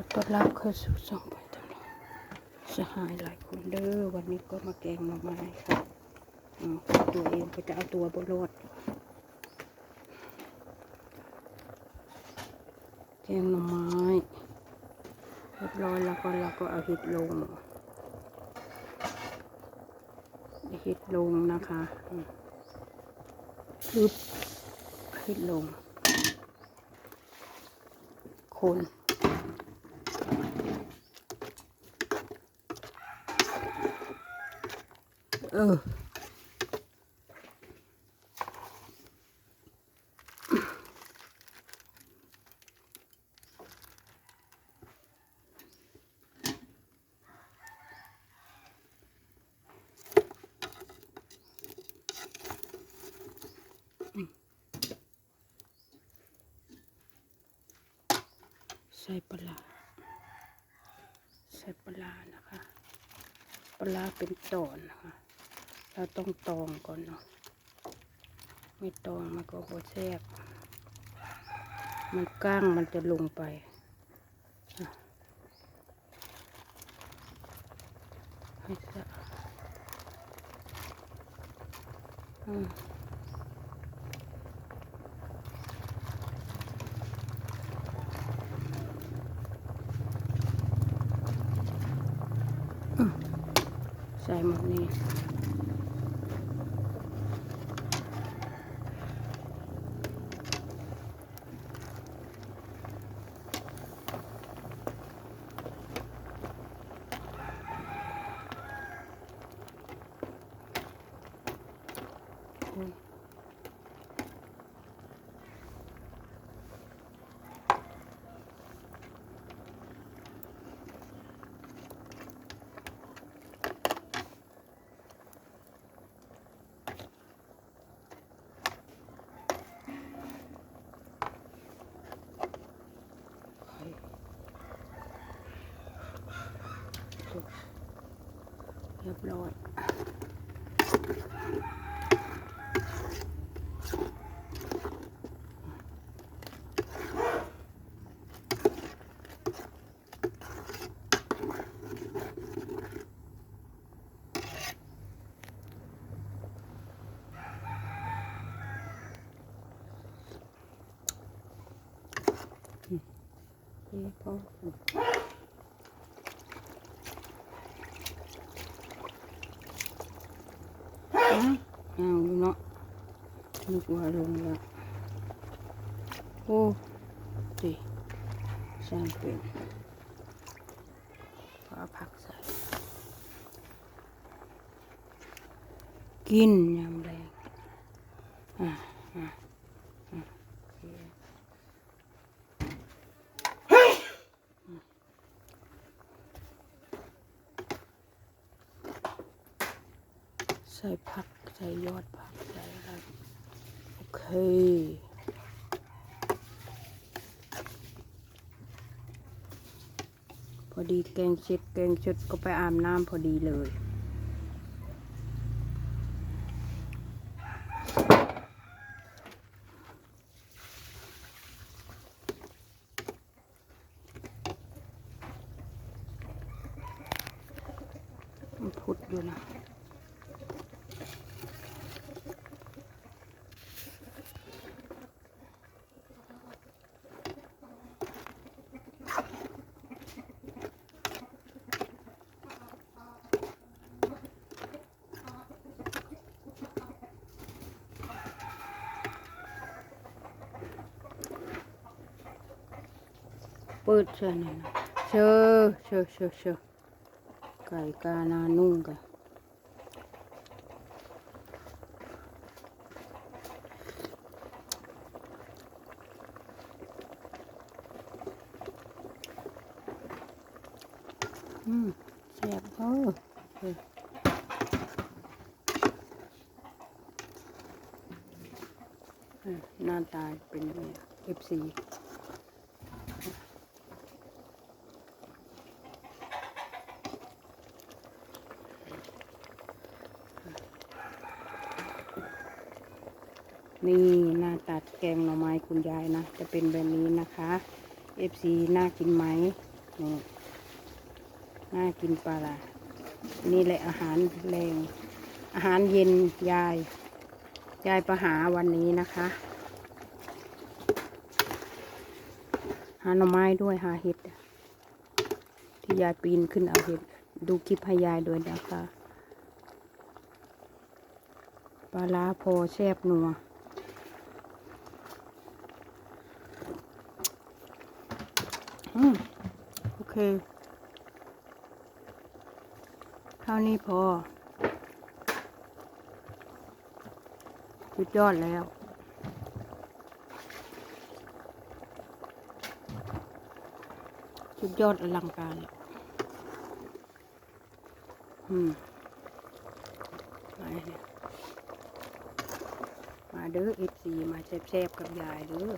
อต้อนรับเข้าสู่ช่องไปตลอดสหายหลายคนเด้อวันนี้ก็มาแกงหน่อไม้ครับอืมตัวเองก็จะเอาตัวบนรถแกงหน่อไม้เรียบร้อยแล้วก็เราก็เอาเห็ดลงเห็ดลงนะคะอืมปึ๊บเห็ดลง คน เออใส่ปลาใส่ปลานะคะ ปลาร้าเป็นตอนนะคะ เราต้องตองก่อนเนาะไม่ตองมันก็บแทบมันก้างมันจะลงไปให้สะอืม ใส่หมดนี่ เรียบร้อยนี่ พออ้าวอ้าอยู่เนาะนึกว่าลงล้วโอ้ดิสร้างเป็นก็เอผักใส่กินยามแรงอะอะอะโอเคใส่ผักใส่ยอดผักใส่อะไรโอเคพอดีแกงเสร็จแกงเสร็จก็ไปอาบน้ำพอดีเลย พุดอยู่นะ ปิดใช่ไหมเชอเชอเชอเชอไก่กานานุ่งกันอืมแซ่บเด้อหน้าตาเป็นยังไงเอนี้ F4 นี่หน้าตัดแกงหน่อไม้คุณยายนะ จะเป็นแบบนี้นะคะ FC น่ากินไหมนี่น่ากินปลานี่แหละอาหารแรง อาหารเย็นยาย ยายประหาวันนี้นะคะ หาหน่อไม้ด้วยหาเห็ด ที่ยายปีนขึ้นเอาเห็ด ดูคลิปให้ยายด้วยนะคะปลาร้าพอแซ่บนัว อืม โอ เคเท่านี้พอ สุดยอดแล้วสุดยอดอลังการอืมมาเนี่ยมาเด้อเอฟซีมาแซ่บๆกับยายเด้อ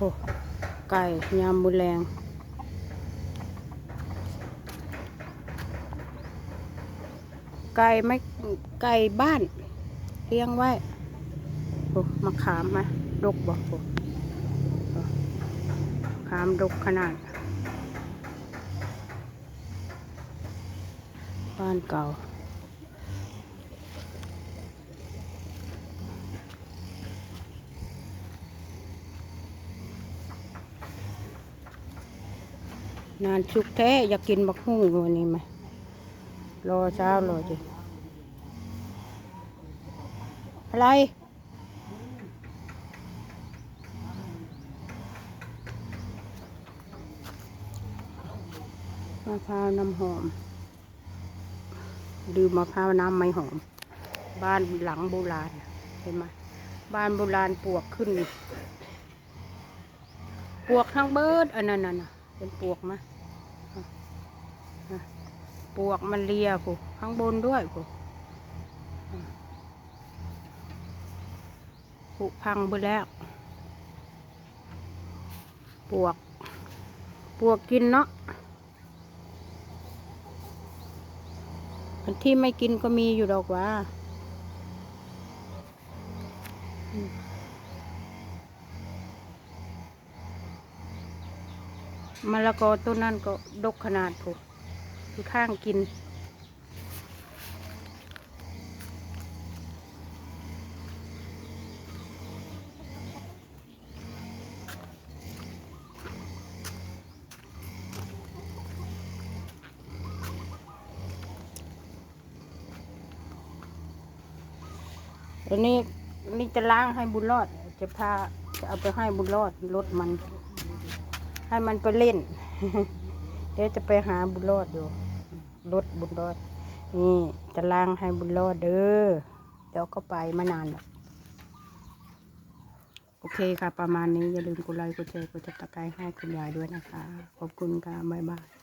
โอ้ไก่ยำบุแรงไก่ไม่ไก่บ้านเลี้ยงไว้โอ้มะขามมาดกบอกโอ้โอ้ขามดกขนาด บ้านเก่า นานชุกแท้อยากกินบักหุ่งวันนี้ไหมรอเช้ารอจิอะไรมะพร้าวน้ำหอม ดื่มมะพร้าวน้ำไม่หอม บ้านหลังโบราณเห็นไหมบ้านโบราณปลวกขึ้นปลวกทั้งเบิดอันนั้นน่ะนเป็นปลวกไหมะอะ ปวกมันเลียผูข้างบนด้วยผูผุพังไปแล้ว ปวก ปวกกินเนาะันที่ไม่กินก็มีอยู่ดอกว่ามมะละกอต้นนั่นก็ดกขนาดผู อยู่ข้างกิน อันนี้นี่จะล้างให้บุญรอด จะพาจะเอาไปให้บุญรอดรถมัน ให้มันไปเล่น เดี๋ยวจะไปหาบุญรอดอยู่ รถบุญรอด นี่จะล้างให้บุญรอดเด้อเดี๋ยวก็ไปมานานแล้วโอเคค่ะ ประมาณนี้อย่าลืมกดไลค์กดแชร์กดติดตามให้คุณยายด้วยนะคะ ขอบคุณค่ะ บ๊ายบาย